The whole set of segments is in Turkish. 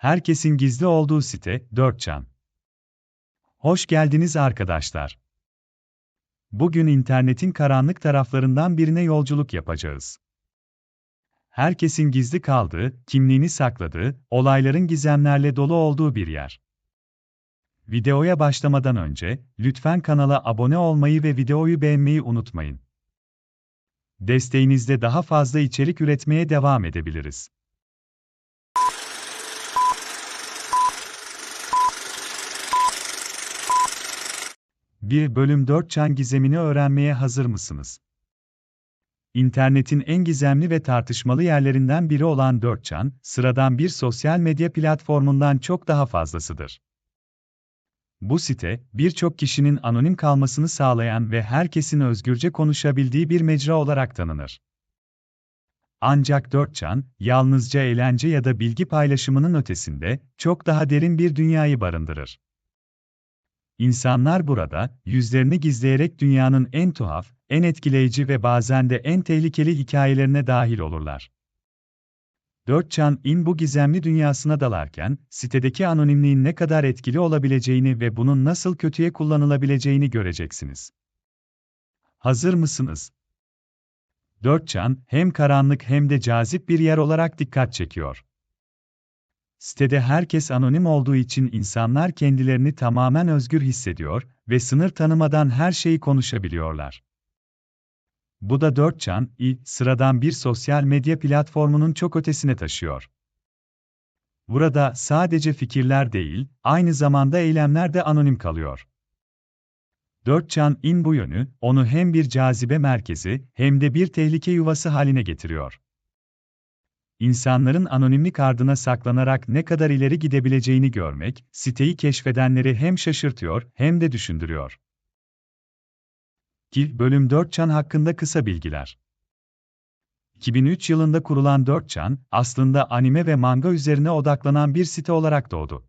Herkesin gizli olduğu site, 4chan. Hoş geldiniz arkadaşlar. Bugün internetin karanlık taraflarından birine yolculuk yapacağız. Herkesin gizli kaldığı, kimliğini sakladığı, olayların gizemlerle dolu olduğu bir yer. Videoya başlamadan önce, lütfen kanala abone olmayı ve videoyu beğenmeyi unutmayın. Desteğinizle daha fazla içerik üretmeye devam edebiliriz. Bir bölüm 4 çan gizemini öğrenmeye hazır mısınız? İnternetin en gizemli ve tartışmalı yerlerinden biri olan 4chan, sıradan bir sosyal medya platformundan çok daha fazlasıdır. Bu site, birçok kişinin anonim kalmasını sağlayan ve herkesin özgürce konuşabildiği bir mecra olarak tanınır. Ancak 4chan, yalnızca eğlence ya da bilgi paylaşımının ötesinde, çok daha derin bir dünyayı barındırır. İnsanlar burada, yüzlerini gizleyerek dünyanın en tuhaf, en etkileyici ve bazen de en tehlikeli hikayelerine dahil olurlar. 4chan in bu gizemli dünyasına dalarken, sitedeki anonimliğin ne kadar etkili olabileceğini ve bunun nasıl kötüye kullanılabileceğini göreceksiniz. Hazır mısınız? 4chan, hem karanlık hem de cazip bir yer olarak dikkat çekiyor. Sitede herkes anonim olduğu için insanlar kendilerini tamamen özgür hissediyor ve sınır tanımadan her şeyi konuşabiliyorlar. Bu da 4chan, i, sıradan bir sosyal medya platformunun çok ötesine taşıyor. Burada sadece fikirler değil, aynı zamanda eylemler de anonim kalıyor. 4chan in bu yönü, onu hem bir cazibe merkezi hem de bir tehlike yuvası haline getiriyor insanların anonimlik ardına saklanarak ne kadar ileri gidebileceğini görmek, siteyi keşfedenleri hem şaşırtıyor hem de düşündürüyor. Ki, bölüm 4 Çan hakkında kısa bilgiler. 2003 yılında kurulan 4 Çan, aslında anime ve manga üzerine odaklanan bir site olarak doğdu.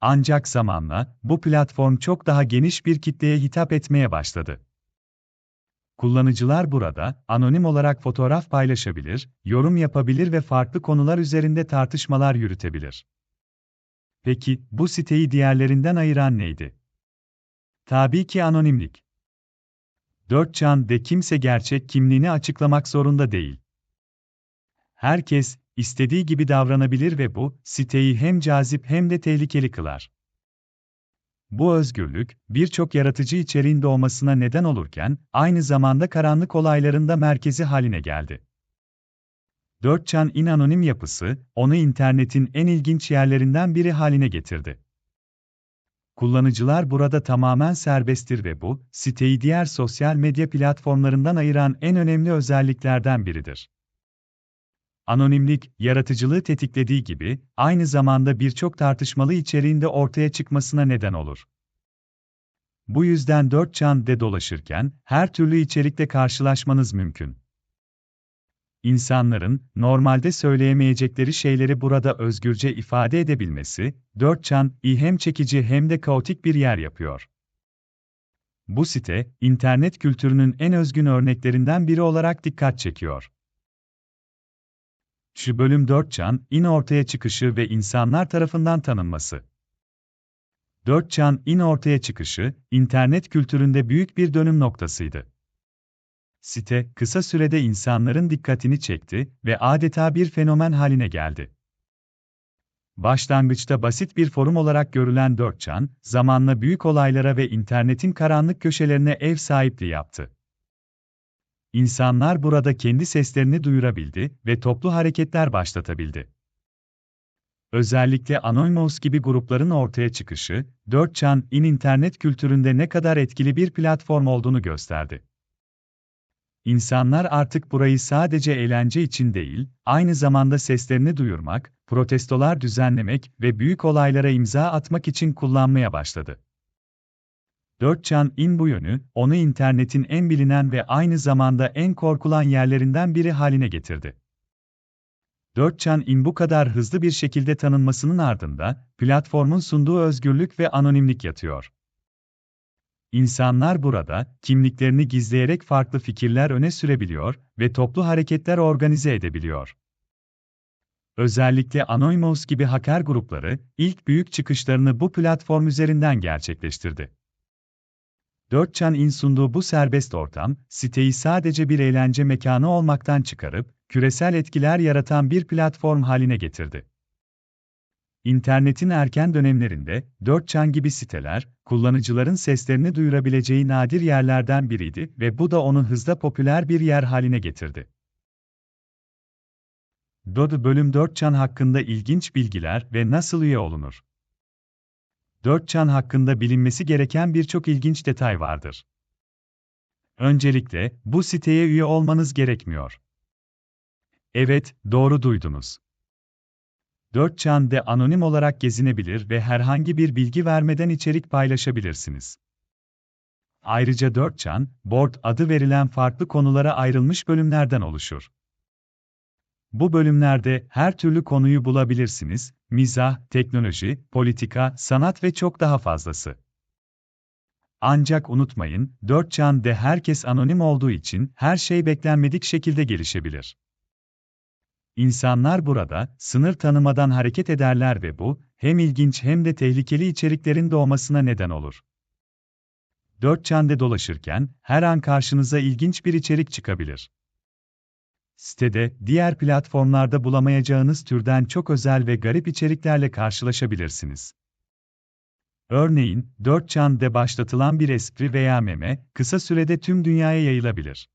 Ancak zamanla, bu platform çok daha geniş bir kitleye hitap etmeye başladı. Kullanıcılar burada anonim olarak fotoğraf paylaşabilir, yorum yapabilir ve farklı konular üzerinde tartışmalar yürütebilir. Peki bu siteyi diğerlerinden ayıran neydi? Tabii ki anonimlik. 4chan de kimse gerçek kimliğini açıklamak zorunda değil. Herkes istediği gibi davranabilir ve bu siteyi hem cazip hem de tehlikeli kılar. Bu özgürlük, birçok yaratıcı içeriğin doğmasına neden olurken, aynı zamanda karanlık olayların da merkezi haline geldi. 4chan in anonim yapısı, onu internetin en ilginç yerlerinden biri haline getirdi. Kullanıcılar burada tamamen serbesttir ve bu, siteyi diğer sosyal medya platformlarından ayıran en önemli özelliklerden biridir. Anonimlik, yaratıcılığı tetiklediği gibi, aynı zamanda birçok tartışmalı içeriğin de ortaya çıkmasına neden olur. Bu yüzden 4 çan de dolaşırken, her türlü içerikle karşılaşmanız mümkün. İnsanların, normalde söyleyemeyecekleri şeyleri burada özgürce ifade edebilmesi, 4 çan, hem çekici hem de kaotik bir yer yapıyor. Bu site, internet kültürünün en özgün örneklerinden biri olarak dikkat çekiyor. Şu bölüm 4 Can, in ortaya çıkışı ve insanlar tarafından tanınması. 4 Can, in ortaya çıkışı, internet kültüründe büyük bir dönüm noktasıydı. Site, kısa sürede insanların dikkatini çekti ve adeta bir fenomen haline geldi. Başlangıçta basit bir forum olarak görülen 4 Can, zamanla büyük olaylara ve internetin karanlık köşelerine ev sahipliği yaptı. İnsanlar burada kendi seslerini duyurabildi ve toplu hareketler başlatabildi. Özellikle Anonymous gibi grupların ortaya çıkışı, 4chan in internet kültüründe ne kadar etkili bir platform olduğunu gösterdi. İnsanlar artık burayı sadece eğlence için değil, aynı zamanda seslerini duyurmak, protestolar düzenlemek ve büyük olaylara imza atmak için kullanmaya başladı. 4chan in bu yönü, onu internetin en bilinen ve aynı zamanda en korkulan yerlerinden biri haline getirdi. 4chan in bu kadar hızlı bir şekilde tanınmasının ardında, platformun sunduğu özgürlük ve anonimlik yatıyor. İnsanlar burada, kimliklerini gizleyerek farklı fikirler öne sürebiliyor ve toplu hareketler organize edebiliyor. Özellikle Anonymous gibi hacker grupları, ilk büyük çıkışlarını bu platform üzerinden gerçekleştirdi. 4chan'in sunduğu bu serbest ortam, siteyi sadece bir eğlence mekanı olmaktan çıkarıp, küresel etkiler yaratan bir platform haline getirdi. İnternetin erken dönemlerinde, 4chan gibi siteler, kullanıcıların seslerini duyurabileceği nadir yerlerden biriydi ve bu da onu hızla popüler bir yer haline getirdi. Dodo bölüm 4chan hakkında ilginç bilgiler ve nasıl üye olunur? 4chan hakkında bilinmesi gereken birçok ilginç detay vardır. Öncelikle, bu siteye üye olmanız gerekmiyor. Evet, doğru duydunuz. 4chan'de anonim olarak gezinebilir ve herhangi bir bilgi vermeden içerik paylaşabilirsiniz. Ayrıca 4chan, Board adı verilen farklı konulara ayrılmış bölümlerden oluşur. Bu bölümlerde her türlü konuyu bulabilirsiniz, mizah, teknoloji, politika, sanat ve çok daha fazlası. Ancak unutmayın, 4chan'de herkes anonim olduğu için her şey beklenmedik şekilde gelişebilir. İnsanlar burada, sınır tanımadan hareket ederler ve bu, hem ilginç hem de tehlikeli içeriklerin doğmasına neden olur. Dört çende dolaşırken, her an karşınıza ilginç bir içerik çıkabilir. Sitede, diğer platformlarda bulamayacağınız türden çok özel ve garip içeriklerle karşılaşabilirsiniz. Örneğin, 4chan'de başlatılan bir espri veya meme, kısa sürede tüm dünyaya yayılabilir.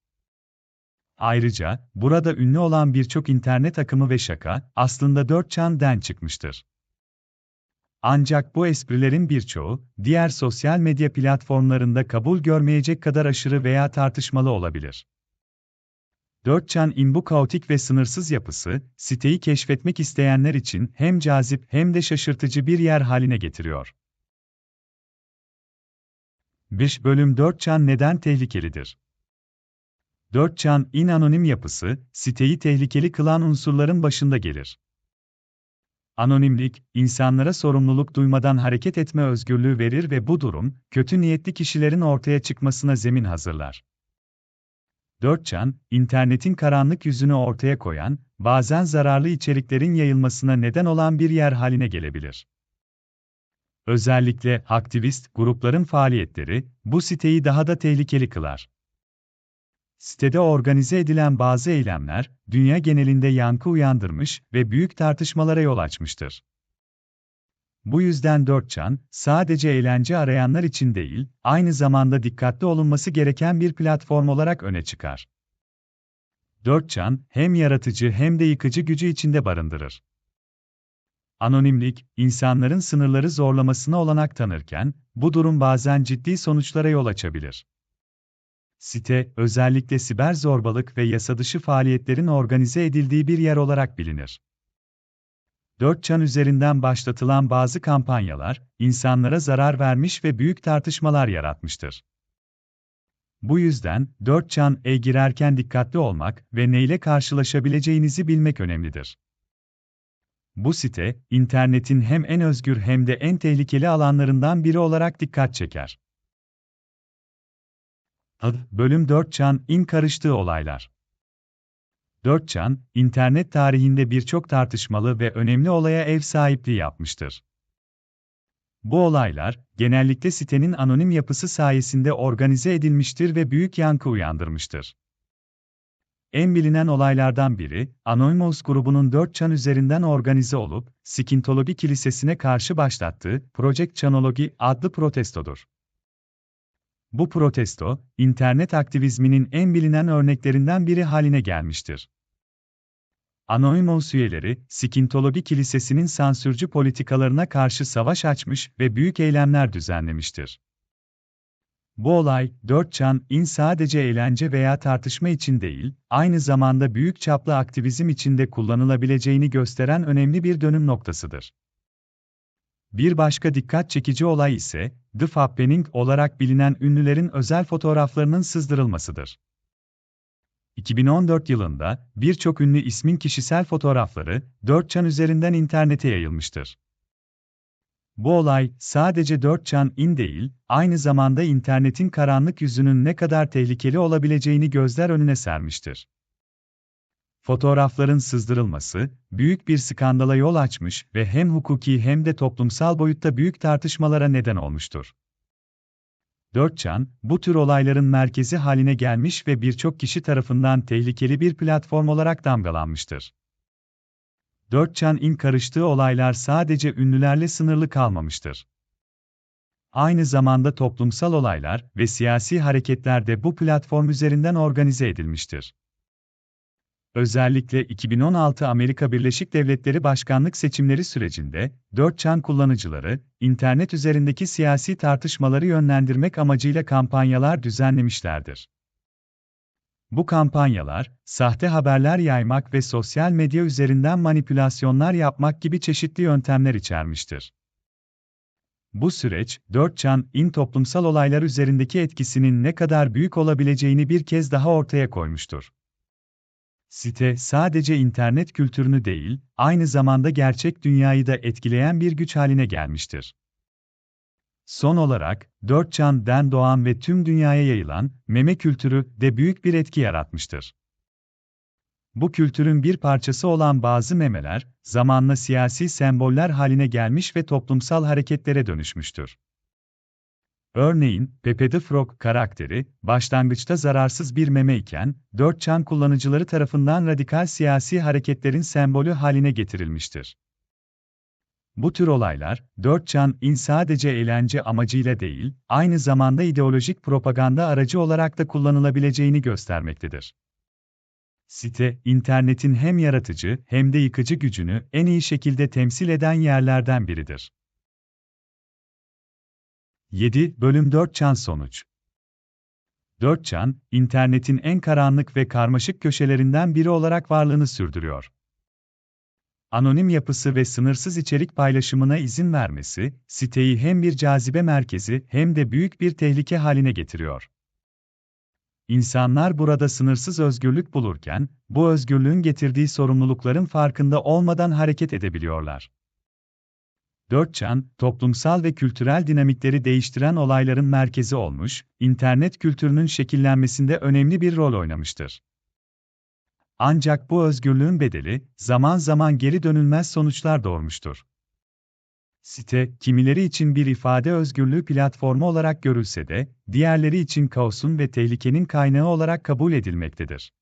Ayrıca, burada ünlü olan birçok internet akımı ve şaka, aslında 4chan'den çıkmıştır. Ancak bu esprilerin birçoğu, diğer sosyal medya platformlarında kabul görmeyecek kadar aşırı veya tartışmalı olabilir. 4chan'in bu kaotik ve sınırsız yapısı, siteyi keşfetmek isteyenler için hem cazip hem de şaşırtıcı bir yer haline getiriyor. 5 bölüm 4chan neden tehlikelidir? 4chan anonim yapısı, siteyi tehlikeli kılan unsurların başında gelir. Anonimlik, insanlara sorumluluk duymadan hareket etme özgürlüğü verir ve bu durum, kötü niyetli kişilerin ortaya çıkmasına zemin hazırlar. 4chan, internetin karanlık yüzünü ortaya koyan, bazen zararlı içeriklerin yayılmasına neden olan bir yer haline gelebilir. Özellikle aktivist grupların faaliyetleri bu siteyi daha da tehlikeli kılar. Sitede organize edilen bazı eylemler, dünya genelinde yankı uyandırmış ve büyük tartışmalara yol açmıştır. Bu yüzden 4chan, sadece eğlence arayanlar için değil, aynı zamanda dikkatli olunması gereken bir platform olarak öne çıkar. 4chan, hem yaratıcı hem de yıkıcı gücü içinde barındırır. Anonimlik, insanların sınırları zorlamasına olanak tanırken, bu durum bazen ciddi sonuçlara yol açabilir. Site, özellikle siber zorbalık ve yasadışı faaliyetlerin organize edildiği bir yer olarak bilinir. 4chan üzerinden başlatılan bazı kampanyalar, insanlara zarar vermiş ve büyük tartışmalar yaratmıştır. Bu yüzden, 4chan'e girerken dikkatli olmak ve neyle karşılaşabileceğinizi bilmek önemlidir. Bu site, internetin hem en özgür hem de en tehlikeli alanlarından biri olarak dikkat çeker. Bölüm 4 Çan, in karıştığı olaylar. 4 Çan, internet tarihinde birçok tartışmalı ve önemli olaya ev sahipliği yapmıştır. Bu olaylar, genellikle sitenin anonim yapısı sayesinde organize edilmiştir ve büyük yankı uyandırmıştır. En bilinen olaylardan biri, Anonymous grubunun 4 çan üzerinden organize olup, Skintologi Kilisesi'ne karşı başlattığı Project Chanology adlı protestodur. Bu protesto, internet aktivizminin en bilinen örneklerinden biri haline gelmiştir. Anonymous üyeleri, Skintologi Kilisesi'nin sansürcü politikalarına karşı savaş açmış ve büyük eylemler düzenlemiştir. Bu olay, 4chan, in sadece eğlence veya tartışma için değil, aynı zamanda büyük çaplı aktivizm içinde kullanılabileceğini gösteren önemli bir dönüm noktasıdır. Bir başka dikkat çekici olay ise, The Fappening olarak bilinen ünlülerin özel fotoğraflarının sızdırılmasıdır. 2014 yılında, birçok ünlü ismin kişisel fotoğrafları, 4chan üzerinden internete yayılmıştır. Bu olay, sadece 4chan in değil, aynı zamanda internetin karanlık yüzünün ne kadar tehlikeli olabileceğini gözler önüne sermiştir. Fotoğrafların sızdırılması, büyük bir skandala yol açmış ve hem hukuki hem de toplumsal boyutta büyük tartışmalara neden olmuştur. Dörtçan, bu tür olayların merkezi haline gelmiş ve birçok kişi tarafından tehlikeli bir platform olarak damgalanmıştır. Dörtçan in karıştığı olaylar sadece ünlülerle sınırlı kalmamıştır. Aynı zamanda toplumsal olaylar ve siyasi hareketler de bu platform üzerinden organize edilmiştir. Özellikle 2016 Amerika Birleşik Devletleri başkanlık seçimleri sürecinde, 4chan kullanıcıları, internet üzerindeki siyasi tartışmaları yönlendirmek amacıyla kampanyalar düzenlemişlerdir. Bu kampanyalar, sahte haberler yaymak ve sosyal medya üzerinden manipülasyonlar yapmak gibi çeşitli yöntemler içermiştir. Bu süreç, 4chan, in toplumsal olaylar üzerindeki etkisinin ne kadar büyük olabileceğini bir kez daha ortaya koymuştur. Site sadece internet kültürünü değil, aynı zamanda gerçek dünyayı da etkileyen bir güç haline gelmiştir. Son olarak, 4chan'den doğan ve tüm dünyaya yayılan meme kültürü de büyük bir etki yaratmıştır. Bu kültürün bir parçası olan bazı memeler, zamanla siyasi semboller haline gelmiş ve toplumsal hareketlere dönüşmüştür. Örneğin, Pepe the Frog karakteri, başlangıçta zararsız bir meme iken, 4chan kullanıcıları tarafından radikal siyasi hareketlerin sembolü haline getirilmiştir. Bu tür olaylar, 4chan in sadece eğlence amacıyla değil, aynı zamanda ideolojik propaganda aracı olarak da kullanılabileceğini göstermektedir. Site, internetin hem yaratıcı hem de yıkıcı gücünü en iyi şekilde temsil eden yerlerden biridir. 7. Bölüm 4 Çan Sonuç 4 Çan, internetin en karanlık ve karmaşık köşelerinden biri olarak varlığını sürdürüyor. Anonim yapısı ve sınırsız içerik paylaşımına izin vermesi, siteyi hem bir cazibe merkezi hem de büyük bir tehlike haline getiriyor. İnsanlar burada sınırsız özgürlük bulurken, bu özgürlüğün getirdiği sorumlulukların farkında olmadan hareket edebiliyorlar. Dörtçan, toplumsal ve kültürel dinamikleri değiştiren olayların merkezi olmuş, internet kültürünün şekillenmesinde önemli bir rol oynamıştır. Ancak bu özgürlüğün bedeli, zaman zaman geri dönülmez sonuçlar doğurmuştur. Site, kimileri için bir ifade özgürlüğü platformu olarak görülse de, diğerleri için kaosun ve tehlikenin kaynağı olarak kabul edilmektedir.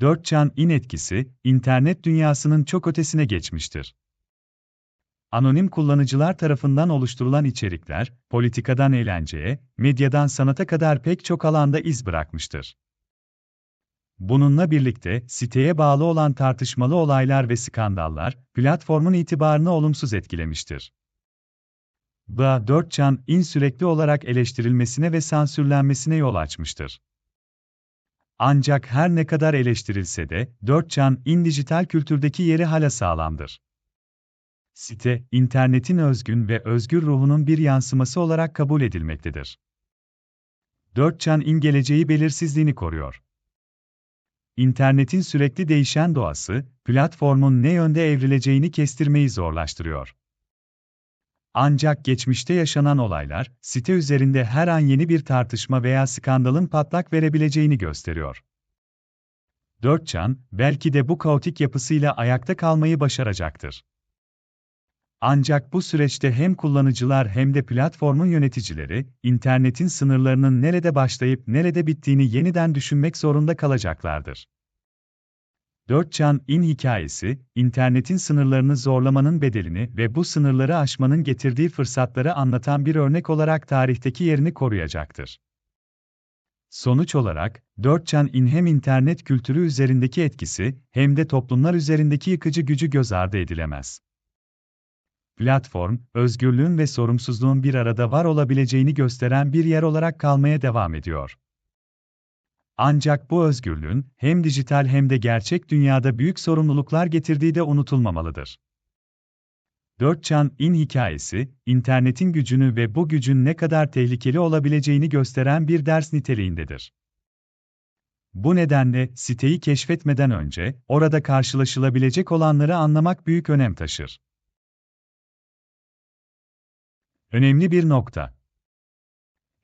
Dörtçan in etkisi, internet dünyasının çok ötesine geçmiştir. Anonim kullanıcılar tarafından oluşturulan içerikler, politikadan eğlenceye, medyadan sanata kadar pek çok alanda iz bırakmıştır. Bununla birlikte, siteye bağlı olan tartışmalı olaylar ve skandallar, platformun itibarını olumsuz etkilemiştir. BA 4 Can in sürekli olarak eleştirilmesine ve sansürlenmesine yol açmıştır. Ancak her ne kadar eleştirilse de, 4 Can in dijital kültürdeki yeri hala sağlamdır. Site, internetin özgün ve özgür ruhunun bir yansıması olarak kabul edilmektedir. 4 Can in geleceği belirsizliğini koruyor. İnternetin sürekli değişen doğası, platformun ne yönde evrileceğini kestirmeyi zorlaştırıyor. Ancak geçmişte yaşanan olaylar, site üzerinde her an yeni bir tartışma veya skandalın patlak verebileceğini gösteriyor. Dörtçan, belki de bu kaotik yapısıyla ayakta kalmayı başaracaktır. Ancak bu süreçte hem kullanıcılar hem de platformun yöneticileri, internetin sınırlarının nerede başlayıp nerede bittiğini yeniden düşünmek zorunda kalacaklardır. Dörtçan in hikayesi, internetin sınırlarını zorlamanın bedelini ve bu sınırları aşmanın getirdiği fırsatları anlatan bir örnek olarak tarihteki yerini koruyacaktır. Sonuç olarak, Dörtçan in hem internet kültürü üzerindeki etkisi, hem de toplumlar üzerindeki yıkıcı gücü göz ardı edilemez. Platform, özgürlüğün ve sorumsuzluğun bir arada var olabileceğini gösteren bir yer olarak kalmaya devam ediyor. Ancak bu özgürlüğün hem dijital hem de gerçek dünyada büyük sorumluluklar getirdiği de unutulmamalıdır. Dörtçan in hikayesi, internetin gücünü ve bu gücün ne kadar tehlikeli olabileceğini gösteren bir ders niteliğindedir. Bu nedenle siteyi keşfetmeden önce orada karşılaşılabilecek olanları anlamak büyük önem taşır. Önemli bir nokta.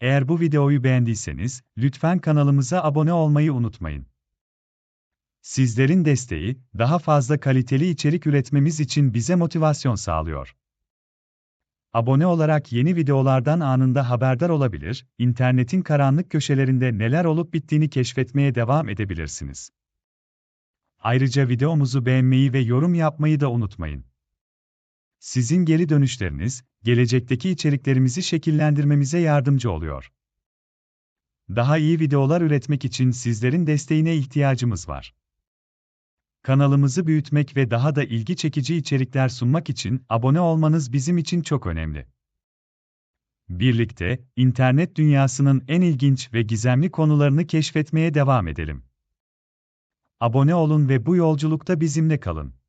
Eğer bu videoyu beğendiyseniz, lütfen kanalımıza abone olmayı unutmayın. Sizlerin desteği, daha fazla kaliteli içerik üretmemiz için bize motivasyon sağlıyor. Abone olarak yeni videolardan anında haberdar olabilir, internetin karanlık köşelerinde neler olup bittiğini keşfetmeye devam edebilirsiniz. Ayrıca videomuzu beğenmeyi ve yorum yapmayı da unutmayın. Sizin geri dönüşleriniz, gelecekteki içeriklerimizi şekillendirmemize yardımcı oluyor. Daha iyi videolar üretmek için sizlerin desteğine ihtiyacımız var. Kanalımızı büyütmek ve daha da ilgi çekici içerikler sunmak için abone olmanız bizim için çok önemli. Birlikte, internet dünyasının en ilginç ve gizemli konularını keşfetmeye devam edelim. Abone olun ve bu yolculukta bizimle kalın.